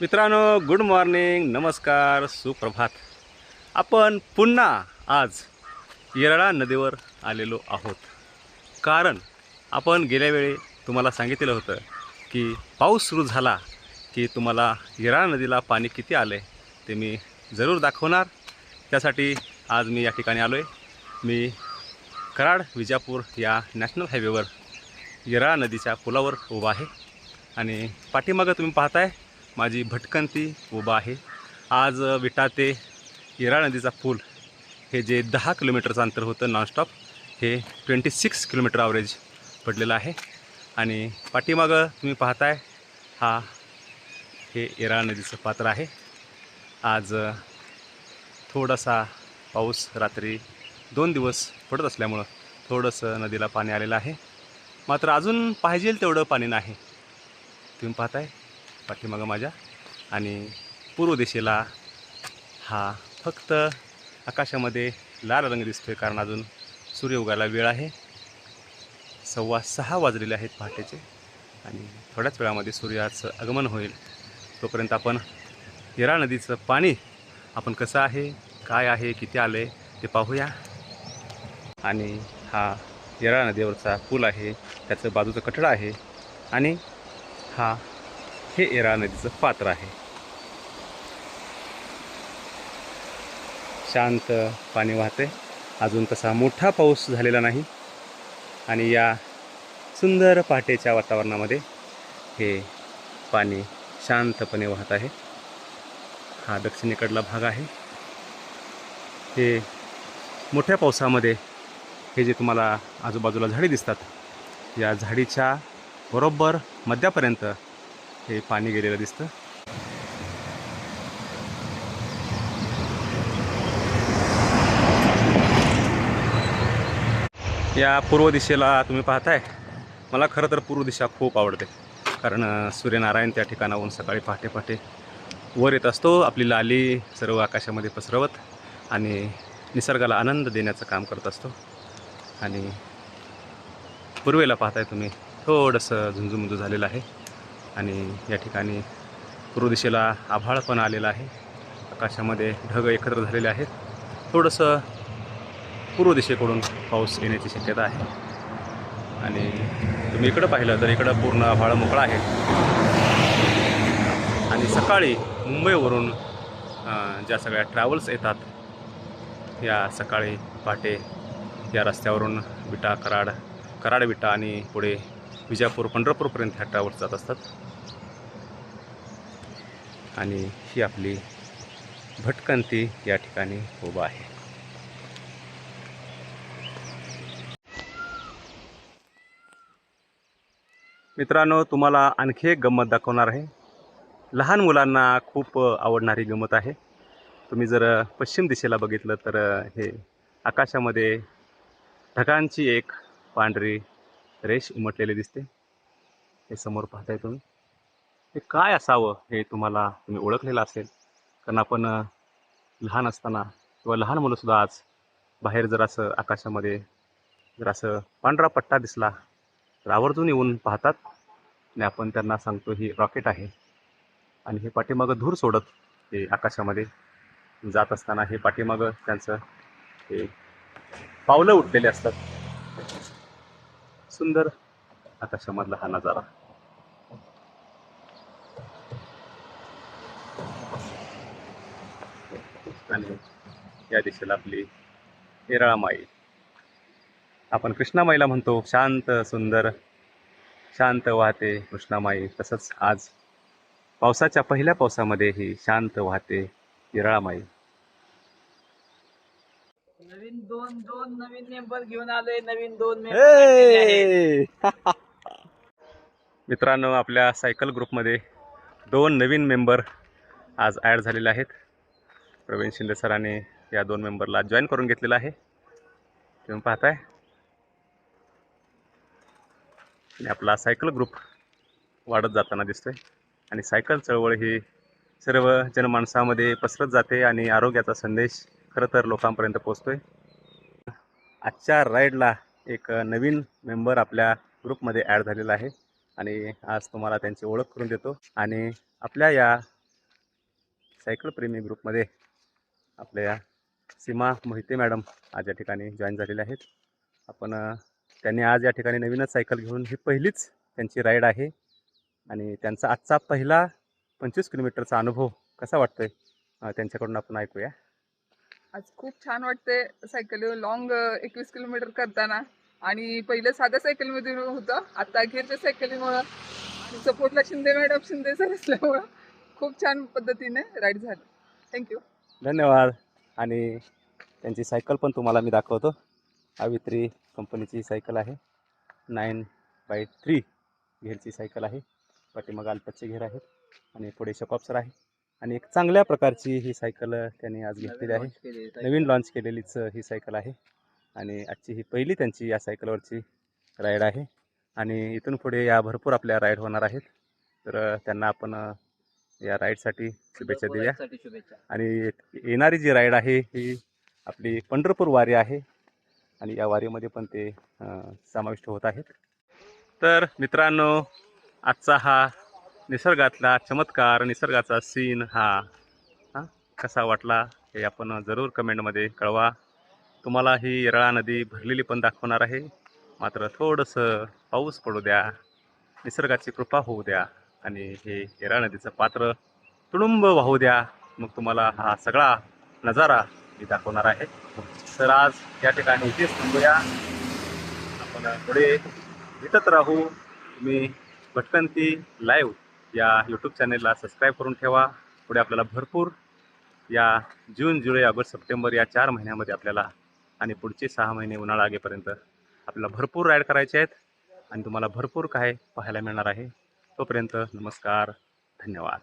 मित्रांनो good morning नमस्कार सुप्रभात. आपण पुन्हा आज येरळा नदीवर आलेलो आहोत. कारण आपण गेल्या वेळी तुम्हाला सांगितलं होतं की पाऊस सुरू झाला की तुम्हाला येरळा नदीला पाणी किती आलं आहे ते मी जरूर दाखवणार. त्यासाठी आज मी या ठिकाणी आलो आहे मी कराड विजापूर या नॅशनल हायवेवर येरळा नदीच्या पुलावर उभा आहे. आणि पाठीमागं तुम्ही पाहताय माझी भटकंती उभा आहे. आज विटा ते येराळ नदीचा पूल. हे जे दहा किलोमीटरचं अंतर होतं नॉनस्टॉप हे ट्वेंटी सिक्स किलोमीटर ॲव्हरेज पडलेलं आहे. आणि पाठीमागं तुम्ही पाहताय हा हे येराळ नदीचं पात्र आहे. आज थोडासा पाऊस रात्री दोन दिवस पडत असल्यामुळं थोडंसं नदीला पाणी आलेलं आहे. मात्र अजून पाहिजे तेवढं पाणी नाही. तुम्ही पाहताय पाठीमागं माझ्या. आणि पूर्व दिशेला हा फक्त आकाशामध्ये लाल रंग दिसतोय कारण अजून सूर्य उगायला वेळ आहे. सव्वा सहा वाजलेले आहेत पहाटेचे आणि थोड्याच वेळामध्ये सूर्याचं आगमन होईल. तोपर्यंत आपण येरा नदीचं पाणी आपण कसं आहे काय आहे किती आलं आहे ते पाहूया. आणि हा येरा नदीवरचा पूल आहे त्याचं बाजूचं कठडा आहे. आणि हा हे येरा नदीचं पात्र आहे. शांत पाणी वाहते. अजून तसा मोठा पाऊस झालेला नाही. आणि या सुंदर पहाटेच्या वातावरणामध्ये हे पाणी शांतपणे वाहत आहे. हा दक्षिणेकडला भाग आहे. हे मोठ्या पावसामध्ये हे जे तुम्हाला आजूबाजूला झाडी दिसतात या झाडीच्या बरोबर मध्यापर्यंत हे पाणी गेलेलं दिसतं. या पूर्व दिशेला तुम्ही पाहताय. मला खरं तर पूर्व दिशा खूप आवडते. कारण सूर्यनारायण त्या ठिकाणाहून सकाळी पहाटे पहाटे वर येत असतो. आपली लाली सर्व आकाशामध्ये पसरवत आणि निसर्गाला आनंद देण्याचं काम करत असतो. आणि पूर्वेला पाहताय तुम्ही थोडंसं झुंजूमुंजू झालेलं आहे. आणि या ठिकाणी पूर्व दिशेला आभाळ पण आलेलं आहे. आकाशामध्ये ढग एकत्र झालेले आहेत. थोडंसं पूर्व दिशेकडून पाऊस येण्याची शक्यता आहे. आणि तुम्ही इकडं पाहिलं तर इकडं पूर्ण आभाळ मोकळा आहे. आणि सकाळी मुंबईवरून ज्या सगळ्या ट्रॅव्हल्स येतात या सकाळी पहाटे या रस्त्यावरून विटा कराड कराड विटा आणि पुढे विजापूर पंढरपूरपर्यंत ह्या ट्रॅव्हल्स जात असतात. आणि ही आपली भटकंती या ठिकाणी उभा आहे. मित्रांनो तुम्हाला आणखी एक गंमत दाखवणार आहे. लहान मुलांना खूप आवडणारी गंमत आहे. तुम्ही जर पश्चिम दिशेला बघितलं तर हे आकाशामध्ये ढगांची एक पांढरी रेष उमटलेले दिसते. हे समोर पाहताय तुम्ही. हे काय असावं हे तुम्हाला तुम्ही ओळखलेलं असेल. कारण आपण लहान असताना किंवा लहान मुलंसुद्धा आज बाहेर जर असं आकाशामध्ये जर असं पांढरा पट्टा दिसला तर आवर्जून येऊन पाहतात. आणि आपण त्यांना सांगतो ही रॉकेट आहे. आणि हे पाठीमागं धूर सोडत हे आकाशामध्ये जात असताना हे पाठीमागं त्यांचं हे पावलं उठलेले असतात. सुंदर. आकाशामधला हा नजारा. आणि या दिशेला आपली येरळामाई आपण कृष्णामाईला म्हणतो शांत सुंदर शांत वाहते कृष्णामाई तसंच आज पावसाच्या पहिल्या पावसामध्ये ही शांत वाहते येरळामाई नवीन दोन दोन नवीन मेंबर घेऊन आलोय. नवीन दोन मेंबर मित्रांनो आपल्या सायकल ग्रुपमध्ये दोन नवीन मेंबर आज ॲड झालेले आहेत. प्रवीण शिंदे सरांनी या दोन मेंबरला जॉईन करून घेतलेलं आहे. तुम्ही पाहताय. आणि आपला सायकल ग्रुप वाढत जाताना दिसतोय. आणि सायकल चळवळ ही सर्व जनमानसामध्ये पसरत जाते आणि आरोग्याचा संदेश खरं तर लोकांपर्यंत पोचतोय आजच्या राईडला एक नवीन मेंबर आपल्या ग्रुपमध्ये ॲड झालेला आहे आणि आज तुम्हाला त्यांची ओळख करून देतो. आणि आपल्या या सायकलप्रेमी ग्रुपमध्ये आपल्या सीमा मोहिते मॅडम आज या ठिकाणी जॉईन झालेल्या आहेत. आपण त्यांनी आज या ठिकाणी नवीनच सायकल घेऊन ही पहिलीच त्यांची राईड आहे. आणि त्यांचा आजचा पहिला पंचवीस किलोमीटरचा अनुभव कसा वाटतोय त्यांच्याकडून आपण ऐकूया. आज खूप छान वाटते सायकल लॉंग एकवीस किलोमीटर करताना. आणि पहिलं साध्या सायकलमध्ये होतं. आता गिअरच्या सायकलीमुळं आणि सपोर्टला शिंदे मॅडम शिंदे सर असल्यामुळं खूप छान पद्धतीने राईड झालं. थँक्यू धन्यवाद. आणि त्यांची सायकल पण तुम्हाला मी दाखवतो. आवित्री कंपनीची सायकल आहे. नाईन बाय थ्री घेरची सायकल आहे. पाठीमागं अल्पचे घेर आहेत. आणि पुढे शॉकॉप्सर आहे. आणि एक चांगल्या प्रकारची ही सायकल त्यांनी आज घेतलेली आहे. नवीन लॉन्च केलेलीच ही सायकल आहे. आणि आजची ही पहिली त्यांची या सायकलवरची राईड आहे. आणि इथून पुढे या भरपूर आपल्या राईड होणार आहेत. तर त्यांना आपण या राईडसाठी शुभेच्छा देऊया. आणि येणारी जी राईड आहे ही आपली पंढरपूर वारी आहे. आणि या वारीमध्ये पण ते समाविष्ट होत आहेत. तर मित्रांनो आजचा हा निसर्गातला चमत्कार निसर्गाचा सीन हा हा कसा वाटला हे आपण जरूर कमेंटमध्ये कळवा. तुम्हाला ही येरळा नदी भरलेली पण दाखवणार आहे. मात्र थोडंसं पाऊस पडू द्या निसर्गाची कृपा होऊ द्या आणि हे येरळा नदीचं पात्र तुडुंब वाहू द्या. मग तुम्हाला हा सगळा नजारा मी दाखवणार आहे. तर आज या ठिकाणी इथेच थांबूया. आपण पुढे भेटत राहू. तुम्ही भटकंती लाईव्ह या यूट्यूब चॅनेलला सबस्क्राईब करून ठेवा. पुढे आपल्याला भरपूर या जून जुलै ऑगस्ट सप्टेंबर या चार महिन्यामध्ये आपल्याला आणि पुढचे सहा महिने उन्हाळा लागेपर्यंत आपल्याला भरपूर राईड करायचे आहेत. आणि तुम्हाला भरपूर काय पाहायला मिळणार आहे. तोपर्यंत नमस्कार धन्यवाद.